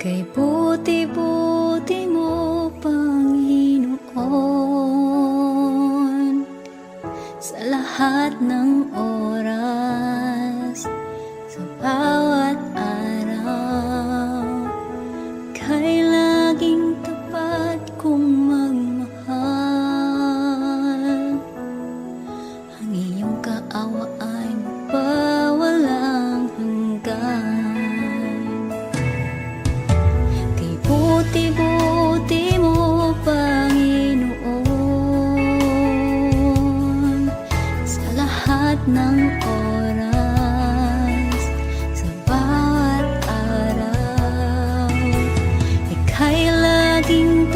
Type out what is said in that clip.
Kay buti-buti mo, Panginoon Sa lahat ng oras Sa bawat araw. Kay laging tapat kong magmahal. Ang iyong kaawa buti-buti Sa lahat ng oras Sa bawat araw Ika'y laging